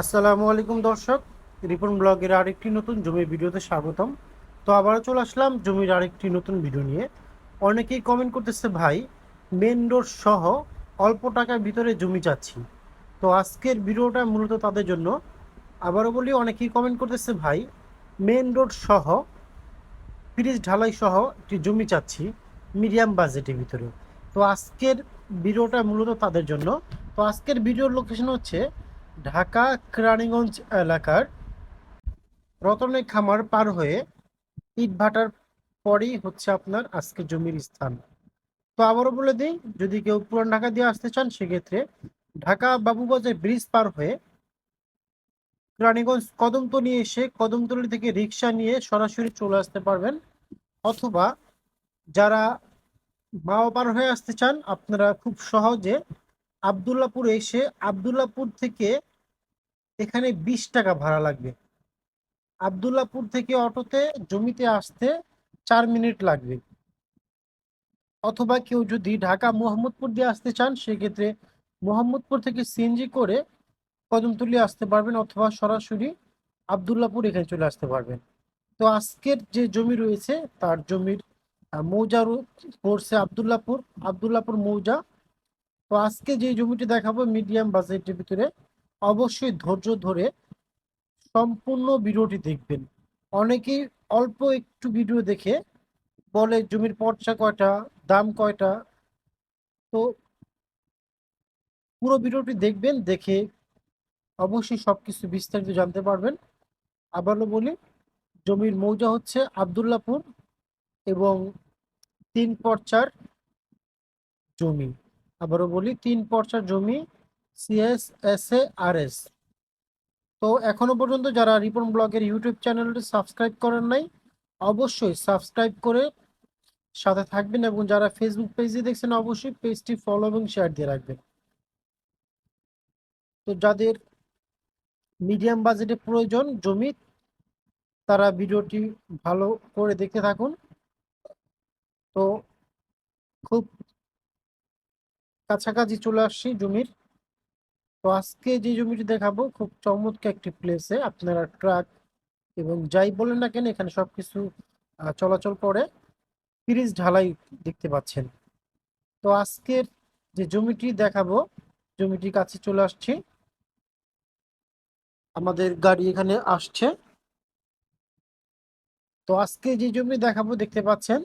আসসালামু আলাইকুম দর্শক, রিপন ব্লগের আরেকটি নতুন জমির ভিডিওতে স্বাগতম। তো আবারও চলে আসলাম জমির আরেকটি নতুন ভিডিও নিয়ে। অনেকেই কমেন্ট করতেছে, ভাই মেন রোড সহ অল্প টাকার ভিতরে জমি চাচ্ছি। তো আজকের ভিডিওটা মূলত তাদের জন্য। আবারও বলি, অনেকেই কমেন্ট করতেছে, ভাই মেন রোড সহ ফ্রিজ ঢালাই সহ একটি জমি চাচ্ছি মিডিয়াম বাজেটের ভিতরে। তো আজকের ভিডিওটা মূলত তাদের জন্য। তো আজকের ভিডিওর লোকেশন হচ্ছে ঢাকা কেরানীগঞ্জ এলাকার রতনে খামার পার হয়ে ইটভাটার পরেই হচ্ছে আপনার আজকে জমির স্থান। তো আবারও বলে দিই, যদি কেউ পুরান ঢাকা দিয়ে আসতে চান, সেক্ষেত্রে ঢাকা বাবুবাজার ব্রিজ পার হয়ে কেরানীগঞ্জ কদমতলি এসে কদমতলি থেকে রিক্সা নিয়ে সরাসরি চলে আসতে পারবেন। অথবা যারা মাও পার হয়ে আসতে চান, আপনারা খুব সহজে আবদুল্লাপুর এসে আবদুল্লাপুর থেকে এখানে বিশ টাকা ভাড়া লাগবে। আবদুল্লাপুর থেকে অটোতে জমিতে আসতে চার মিনিট লাগবে। অথবা কেউ যদি ঢাকা মোহাম্মদপুর দিয়ে আসতে চান, সেক্ষেত্রে মোহাম্মদপুর থেকে সিএনজি করে কদমতলি আসতে পারবেন অথবা সরাসরি আবদুল্লাপুর এখানে চলে আসতে পারবেন। তো আজকের যে জমি রয়েছে, তার জমির মৌজা পড়ছে আবদুল্লাপুর আবদুল্লাপুর মৌজা। তো আজকে যে জমিটি দেখাবো, মিডিয়াম বাজেটের ভিতরে অবশ্যই ধৈর্য ধরে সম্পূর্ণ ভিডিওটি দেখবেন। অনেকেই অল্প একটু ভিডিও দেখে বলে জমির পর্চা কয়টা, দাম কয়টা, তো পুরো ভিডিওটি দেখবেন, দেখে অবশ্যই সবকিছু বিস্তারিত জানতে পারবেন। আবারও বলি, জমির মৌজা হচ্ছে আবদুল্লাপুর এবং তিন পর্চার জমি। আবারও বলি, তিন পর্চার জমি CS S A R S তো এখনও পর্যন্ত যারা রিপন ব্লগের ইউটিউব চ্যানেলটি সাবস্ক্রাইব করেন নাই, অবশ্যই সাবস্ক্রাইব করে সাথে থাকবেন এবং যারা ফেসবুক পেজে দেখছেন, অবশ্যই পেজটি ফলো এবং শেয়ার দিয়ে রাখবেন। তো যাদের মিডিয়াম বাজেটে প্রয়োজন জমি, তারা ভিডিওটি ভালো করে দেখতে থাকুন। তো খুব কাছাকাছি চলে আসছি জমির তো আজকে যে জমিটি দেখাবো খুব চমৎকার একটি প্লেসে আপনারা ট্রাক এবং যাই বলেন না কেন এখানে সবকিছু চলাচল করে। ফ্রিজ ঢালাই দেখতে পাচ্ছেন। তো আজকের যে জমিটি দেখাবো, জমিটির কাছে চলে আসছি। আমাদের গাড়ি এখানে আসছে। তো আজকে যে জমি দেখাবো দেখতে পাচ্ছেন,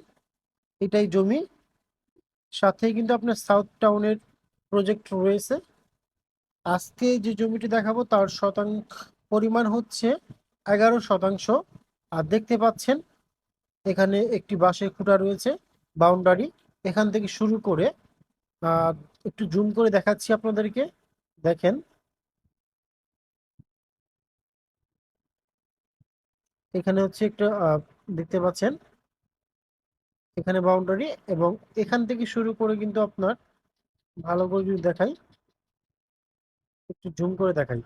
এটাই জমি। সাথে কিন্তু আপনার সাউথ টাউনের প্রজেক্ট রয়েছে। আজকে যে জমিটি দেখাবো তার শতাংশ পরিমাণ হচ্ছে এগারো শতাংশ। আর দেখতে পাচ্ছেন, এখানে একটি বাঁশের খুঁটা রয়েছে, বাউন্ডারি। এখান থেকে শুরু করে একটু জুম করে দেখাচ্ছি আপনাদেরকে। দেখেন, এখানে হচ্ছে একটা দেখতে পাচ্ছেন, এখানে বাউন্ডারি। এবং এখান থেকে শুরু করে কিন্তু আপনার ভালো করে যদি দেখাই একটু জুম করে দেখাই।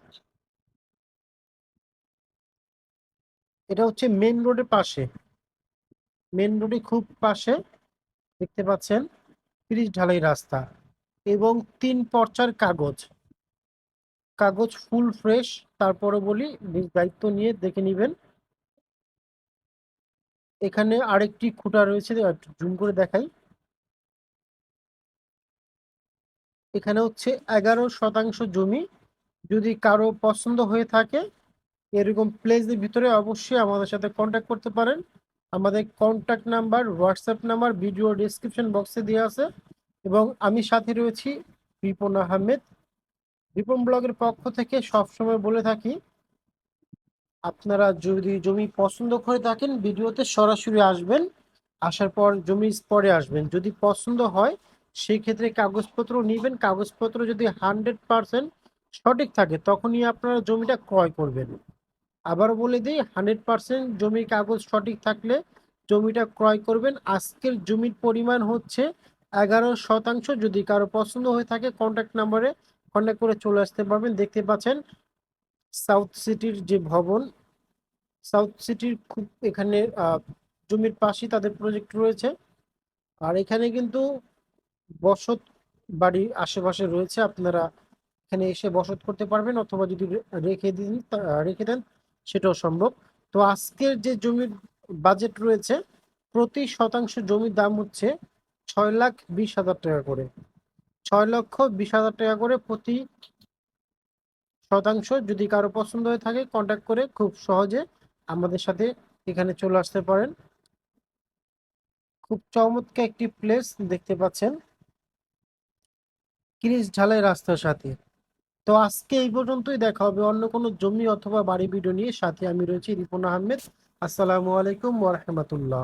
এটা হচ্ছে মেন রোডের পাশে। মেন রোডে খুব পাশে দেখতে পাচ্ছেন ব্রিজ ঢালাই রাস্তা এবং তিন পর্চার কাগজ। কাগজ ফুল ফ্রেশ তারপরে বলি দায়িত্ব নিয়ে দেখে নেবেন। এখানে আরেকটি খুঁটা রয়েছে জুম করে দেখাই। এখানে হচ্ছে এগারো শতাংশ জমি যদি কারও পছন্দ হয়ে থাকে, এরকম প্লেসের ভিতরে অবশ্যই আমাদের সাথে কন্ট্যাক্ট করতে পারেন। আমাদের contact number WhatsApp number video description বক্সে দেওয়া আছে। এবং আমি সাথে রয়েছি রিপন আহমেদ। রিপন ব্লগের পক্ষ থেকে সবসময় বলে থাকি, আপনারা যদি জমি পছন্দ করে থাকেন, ভিডিওতে সরাসরি আসবেন, আসার পর জমি পরে আসবেন। যদি পছন্দ হয় সেই ক্ষেত্রে কাগজপত্র নেবেন। কাগজপত্র যদি হান্ড্রেড পার্সেন্ট সঠিক থাকে, তখনই আপনারা জমিটা ক্রয় করবেন। আবার বলে দিই হান্ড্রেড পার্সেন্ট জমির কাগজ সঠিক থাকলে জমিটা ক্রয় করবেন। আজকের জমির পরিমাণ হচ্ছে এগারো শতাংশ। যদি কারও পছন্দ হয়ে থাকে কন্ট্যাক্ট নাম্বারে কন্ট্যাক্ট করে চলে আসতে পারবেন। দেখতে পাচ্ছেন সাউথ সিটির যে ভবন সাউথ সিটির খুব এখানে জমির পাশেই তাদের প্রজেক্ট রয়েছে। আর এখানে কিন্তু বসত বাড়ির আশেপাশে রয়েছে, আপনারা এখানে এসে বসত করতে পারবেন অথবা যদি রেখে দিন রেখে দেন, সেটাও সম্ভব। তো আজকের যে জমির বাজেট রয়েছে, প্রতি শতাংশ জমির দাম হচ্ছে ছয় লাখ বিশ হাজার টাকা করে। ছয় লক্ষ বিশ হাজার টাকা করে প্রতি শতাংশ যদি কারও পছন্দ হয়ে থাকে কন্ট্যাক্ট করে খুব সহজে আমাদের সাথে এখানে চলে আসতে পারেন। খুব চমৎকার একটি প্লেস দেখতে পাচ্ছেন। ক্রিস ঢালাই রাস্তার সাথে। তো আজকে এই পর্যন্তই দেখা হবে অন্য কোনো জমি অথবা বাড়ি ভিডিও নিয়ে। সাথে আমি রয়েছি রিপন আহমেদ। আসসালামু আলাইকুম ওয়া রাহমাতুল্লাহ।